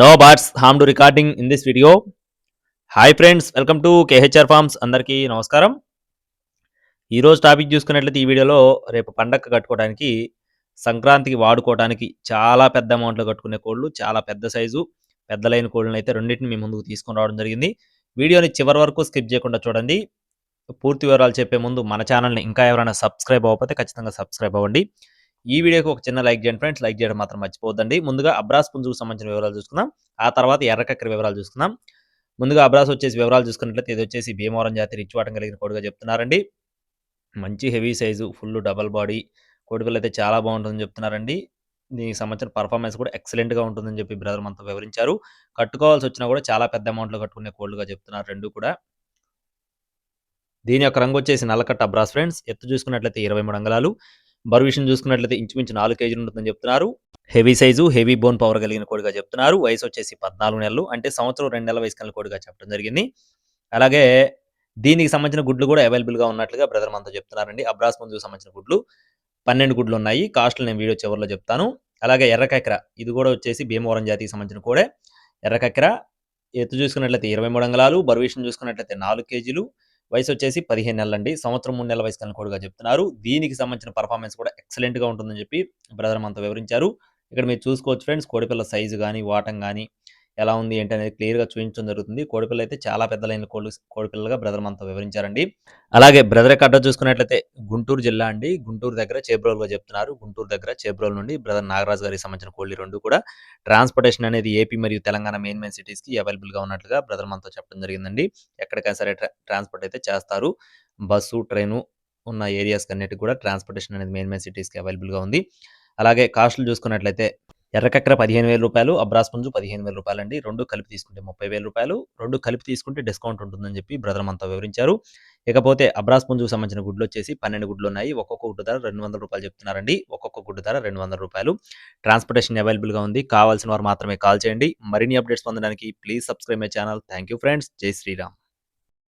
No bots harm to recording in this video hi friends welcome to KHR farms అందరికీ నమస్కారం. ఈరోజు topic చూసుకున్నట్లయితే ఈ వీడియోలో రేపు పండగ కట్టుకోవడానికి సంక్రాంతికి వాడుకోవడానికి చాలా పెద్ద అమౌంట్లో కట్టుకునే కోళ్ళు చాలా పెద్ద సైజు పెద్ద లైన్ కోళ్ళని అయితే రెండింటిని మీ ముందుకు తీసుకొని రావడం జరిగింది. వీడియోని చివరి వరకు స్కిప్ చేయకుండా చూడండి. పూర్తి వివరాలు చెప్పే ముందు మన ఛానల్ని ఇంకా ఎవరైనా సబ్స్క్రైబ్ అవ్వకపోతే ఖచ్చితంగా సబ్స్క్రైబ్ అవ్వండి. ఈ వీడియోకి ఒక చిన్న లైక్ చేయండి ఫ్రెండ్స్. లైక్ చేయడం మాత్రం మర్చిపోవద్దండి. ముందుగా అబ్రాస్ పుంజుకు సంబంధించిన వివరాలు చూసుకుందాం. ఆ తర్వాత ఎర్రకక్కరి వివరాలు చూసుకుందాం. ముందుగా అబ్రాస్ వచ్చేసి వివరాలు చూసుకున్నట్లయితే ఇది వచ్చేసి భీమవరం జాతి రిచ్వాటం కలిగిన కోడిగా చెప్తున్నారండి. మంచి heavy size full double body కోడిపిల్ల అయితే చాలా బాగుంటుందని చెప్తున్నారండి. దీనికి సంబంధించిన పర్ఫార్మెన్స్ కూడా ఎక్సలెంట్గా ఉంటుందని చెప్పి బ్రదర్ మనతో వివరించారు. కట్టుకోవాల్సి వచ్చినా కూడా చాలా పెద్ద అమౌంట్లో కట్టుకునే కోళ్ళుగా చెప్తున్నారు రెండు కూడా. దీని యొక్క రంగు వచ్చేసి నల్లకట్ట అబ్రాస్ ఫ్రెండ్స్. ఎత్తు చూసుకున్నట్లయితే ఇరవై మూడు అంగళాలు. బరువు విషయం చూసుకున్నట్లయితే ఇంచుమించు నాలుగు కేజీలు ఉంటుందని చెప్తున్నారు. Heavy size heavy bone power కలిగిన కోడిగా చెప్తున్నారు. వయసు వచ్చేసి పద్నాలుగు నెలలు అంటే సంవత్సరం రెండు నెలల వయసు కలిగిన కోడిగా చెప్పడం జరిగింది. అలాగే దీనికి సంబంధించిన గుడ్లు కూడా అవైలబుల్గా ఉన్నట్లుగా బ్రదర్ మనతో చెప్తున్నారండి. అబ్రాస్ ముందుకు సంబంధించిన గుడ్లు పన్నెండు గుడ్లు ఉన్నాయి. కాస్ట్లు నేను వీడియో చివరిలో చెప్తాను. అలాగే ఎర్రకక్కెర ఇది కూడా వచ్చేసి భీమవరం జాతికి సంబంధించిన కోడే. ఎర్రకక్కెర ఎత్తు చూసుకున్నట్లయితే ఇరవై మూడు అంగళాలు బరువు చూసుకున్నట్లయితే నాలుగు కేజీలు వయసు వచ్చేసి పదిహేను నెలలండి. సంవత్సరం మూడు నెలల వయసు కలిగిన కోడిగా చెప్తున్నారు. దీనికి సంబంధించిన పర్ఫార్మెన్స్ కూడా ఎక్సలెంట్గా ఉంటుందని చెప్పి బ్రదర్ మనతో వివరించారు. ఇక్కడ మీరు చూసుకోవచ్చు ఫ్రెండ్స్ కోడిపిల్ల సైజు కానీ వాటం కానీ ఎలా ఉంది ఏంటి అనేది క్లియర్గా చూపించడం జరుగుతుంది. కోడిపిల్ల అయితే చాలా పెద్దలైన కోడి కోడిపిల్లగా బ్రదర్ మనతో వివరించారండి. అలాగే బ్రదర్ కట్ట చూసుకున్నట్లయితే గుంటూరు జిల్లా అండి. గుంటూరు దగ్గర చేబ్రోల్గా చెప్తున్నారు. గుంటూరు దగ్గర చేబ్రోల్ నుండి బ్రదర్ నాగరాజ్ గారికి సంబంధించిన కోళ్ళు రెండు కూడా. ట్రాన్స్పోర్టేషన్ అనేది ఏపీ మరియు తెలంగాణ మెయిన్ మెయిన్ సిటీస్కి అవైలబుల్గా ఉన్నట్లుగా బ్రదర్ మనతో చెప్పడం జరిగిందండి. ఎక్కడికైనా సరే ట్రాన్స్పోర్ట్ అయితే చేస్తారు. బస్సు ట్రైను ఉన్న ఏరియాస్కి అన్నిటికీ కూడా ట్రాన్స్పోర్టేషన్ అనేది మెయిన్ మెయిన్ సిటీస్కి అవైలబుల్గా ఉంది. అలాగే కాస్ట్లు చూసుకున్నట్లయితే ఎర్రకక్కర పదిహేను వేల రూపాయలు అబ్రాస్ పుంజు పదిహేను వేల రూపాయలు అండి రెండు కలిపి తీసుకుంటే ముప్పై వేల రూపాయలు. రెండు కలిపి తీసుకుంటే డిస్కౌంట్ ఉంటుందని చెప్పి బ్రదర్ అంతా వివరించారు. ఇకపోతే అబ్రాస్ పుంజుకు సంబంధించిన గుడ్లు వచ్చేసి పన్నెండు గుడ్లు ఉన్నాయి. ఒక్కొక్క గుడ్డు ధర రెండు వందల రూపాయలు చెప్తున్నారండి. ఒక్కొక్క గుడ్డు ధర రెండు వందల రూపాయలు. ట్రాన్స్పోర్టేషన్ అవైలబుల్గా ఉంది. కావాల్సిన వారు మాత్రమే కాల్ చేయండి. మరిన్ని అప్డేట్స్ పొందడానికి please subscribe my channel. Thank you friends. జై శ్రీరామ్.